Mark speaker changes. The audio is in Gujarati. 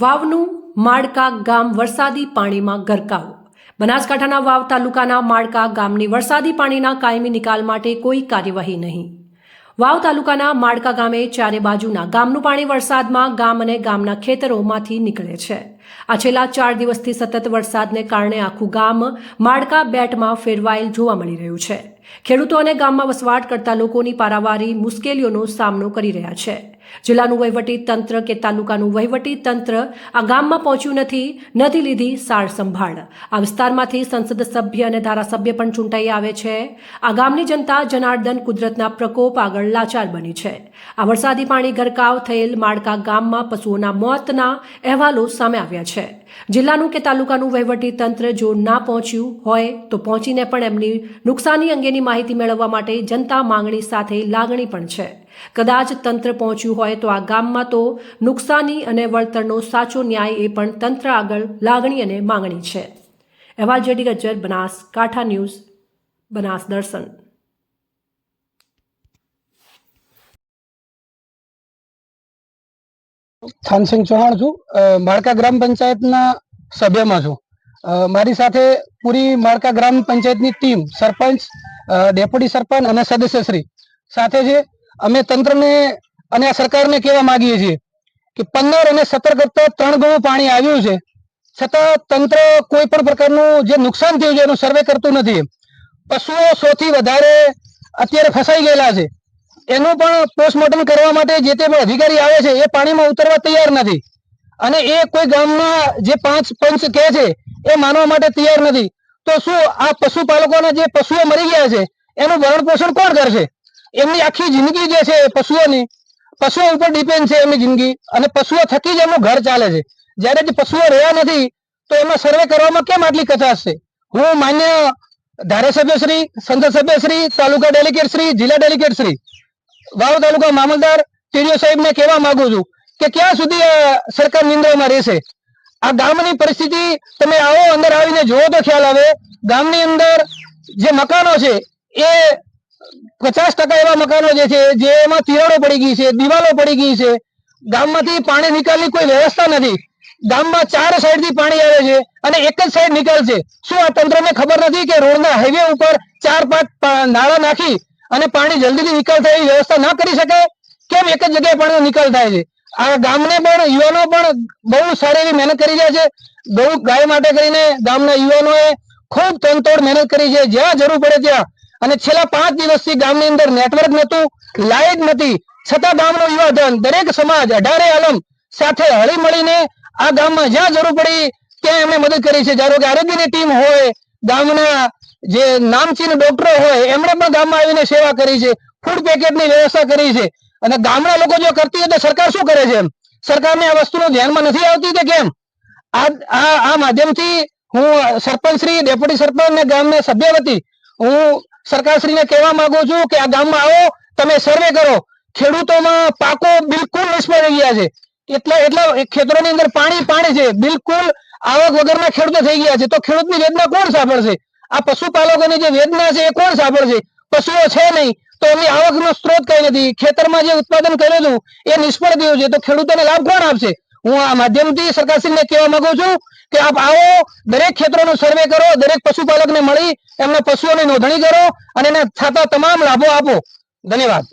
Speaker 1: વાવનું માળકા ગામ વરસાદી પાણીમાં ગરકાવ. બનાસકાંઠાના વાવ તાલુકાના માળકા ગામની વરસાદી પાણીના કાયમી નિકાલ માટે કોઈ કાર્યવાહી નહીં. વાવ તાલુકાના માળકા ગામે ચારે બાજુના ગામનું પાણી વરસાદમાં ગામ અને ગામના ખેતરોમાંથી નીકળે છે. આ છેલ્લા ચાર દિવસથી સતત વરસાદને કારણે આખું ગામ માળકા બેટમાં ફેરવાયેલ જોવા મળી રહ્યું છે. ખેડૂતો અને ગામમાં વસવાટ કરતા લોકોની પારાવારી મુશ્કેલીઓનો સામનો કરી રહ્યા છે. જિલ્લાનું વહીવટી તંત્ર કે તાલુકાનું વહીવટી તંત્ર આ ગામમાં પહોંચ્યું નથી નથી લીધી સાર સંભાળ. આ વિસ્તારમાંથી સંસદ સભ્ય અને ધારાસભ્ય પણ ચૂંટાઈ આવે છે. આ ગામની જનતા જનાર્દન કુદરતના પ્રકોપ આગળ લાચાર બની છે. આ વરસાદી પાણી ગરકાવ થયેલ માળકા ગામમાં પશુઓના મોતના અહેવાલો સામે આવ્યા છે. જિલ્લાનું કે તાલુકાનું વહીવટી તંત્ર જો ના પહોંચ્યું હોય તો પહોંચીને પણ એમની નુકસાની અંગેની માહિતી મેળવવા માટે જનતા માંગણી સાથે લાગણી પણ છે. કદાચ તંત્ર પહોંચ્યું હોય તો આ ગામમાં તો નુકસાની અને વળતરનો સાચો ન્યાય એ પણ તંત્ર આગળ લાગણી અને માંગણી છે. અહેવાલ જેડી ગજ્જર બનાસ, કાંઠા ન્યૂઝ, બનાસ દર્શન.
Speaker 2: થાનસિંહ ચૌહાણ છું. માળકા ગ્રામ પંચાયતના સભ્યમાં છું. મારી સાથે પૂરી માળકા ગ્રામ પંચાયતની ટીમ, સરપંચ ડેપ્યુટી સરપંચ અને સદસ્યશ્રી સાથે છે. અમે તંત્રને અને આ સરકારને કહેવા માંગીએ છીએ કે પંદર અને સત્તર કરતા ત્રણ ગણું પાણી આવ્યું છે. છતાં તંત્ર કોઈ પણ પ્રકારનું જે નુકસાન થયું છે એનું સર્વે કરતું નથી. પશુઓ સૌથી વધારે અત્યારે ફસાઈ ગયેલા છે. એનું પણ પોસ્ટમોર્ટમ કરવા માટે જે તે અધિકારી આવે છે, એ પાણીમાં ઉતરવા તૈયાર નથી. અને એ કોઈ ગામના જે પાંચ પંચ કહે છે, એ માનવા માટે તૈયાર નથી. તો શું આ પશુપાલકોના જે પશુઓ મરી ગયા છે, એનું ભરણ પોષણ કોણ કરશે? એમની આખી જિંદગી જે છે પશુઓની, પશુઓ ઉપર ડિપેન્ડ છે એમની જિંદગી. અને પશુઓ થકી જ એમનું ઘર ચાલે છે. જ્યારે જે પશુઓ રહ્યા નથી, તો એમાં સર્વે કરવામાં કેમ આટલી કચાશ છે? હું માન્ય ધારાસભ્ય શ્રી સંસદ સભ્ય શ્રી તાલુકા ડેલિગેટ શ્રી, જિલ્લા ડેલિગેટ શ્રી. વાવ તાલુકા મામલદાર ટીડીઓ સાહેબને કહેવા માંગુ છું કે ક્યાં સુધી સરકાર નિંદ્રામાં રહેશે? આ ગામની પરિસ્થિતિ તમે આવો અંદર આવીને જોવો તો ખ્યાલ આવે. ગામની અંદર જે મકાનો છે, એ પચાસ ટકા એવા મકાનો જે છે, જેમાં તિરાડો પડી ગઈ છે, દિવાલો પડી ગઈ છે. ગામમાંથી પાણી નિકાલની કોઈ વ્યવસ્થા નથી. ગામમાં ચાર સાઈડથી પાણી આવે છે અને એક જ સાઈડ નિકાલ છે શું આ તંત્રને ખબર નથી કે રોડના હાઈવે ઉપર ચાર પાંચ નાળા નાખી અને પાણી જલ્દીથી નિકાલ થાય વ્યવસ્થા ના કરી શકે કેમ એક જ જગ્યાએ પાણીનો નિકાલ થાય છે? આ ગામને પણ, યુવાનો પણ બહુ સારી એવી મહેનત કરી રહ્યા છે. ગૌ ગાય માટે કરીને ગામના યુવાનોએ ખૂબ તનતોડ મહેનત કરી છે. જ્યાં જરૂર પડે ત્યાં. અને છેલ્લા પાંચ દિવસથી ગામની અંદર નેટવર્ક નહોતું લાઇટ નથી છતાં ગામનો યુવાધન, દરેક સમાજ, અઢારે આલમ સાથે હળી મળીને આ ગામમાં જ્યાં જરૂર પડી, ત્યાં એમણે મદદ કરી છે. ધારો કે આરોગ્યની ટીમ હોય, ગામના જે નામચીન ડોક્ટરો હોય, એમણે પણ ગામમાં આવીને સેવા કરી છે ફૂડ પેકેટની વ્યવસ્થા કરી છે. અને ગામડા લોકો જો કરતી હોય તો સરકાર શું કરે છે સરકારને આ વસ્તુનું ધ્યાનમાં નથી આવતી કે કેમ? આ આ માધ્યમથી હું સરપંચ શ્રી ડેપ્યુટી સરપંચ અને ગામના સભ્ય વતી હું સરકારશ્રીને કહેવા માંગુ છું કે આ ગામમાં આવો, તમે સર્વે કરો. ખેડૂતોમાં પાકો બિલકુલ નિષ્ફળ રહી ગયા છે. એટલા એટલા ખેતરોની અંદર પાણી પાણી છે. બિલકુલ આવક વગરના ખેડૂતો થઈ ગયા છે. તો ખેડૂતની વેદના કોણ સાંભળશે? આ પશુપાલકોની જે વેદના છે એ કોણ સાંભળશે? પશુઓ છે નહીં. તો એમની આવકનો સ્ત્રોત કઈ નથી. ખેતરમાં જે ઉત્પાદન કરેલું એ નિષ્ફળ ગયું છે. તો ખેડૂતોને લાભ કોણ આપશે? હું આ માધ્યમથી સરકારશ્રીને કહેવા માંગુ છું કે આપ આવો, દરેક ક્ષેત્રોનું સર્વે કરો, દરેક પશુપાલકને મળી, એમના પશુઓની નોંધણી કરો અને એના થતા તમામ લાભો આપો. ધન્યવાદ.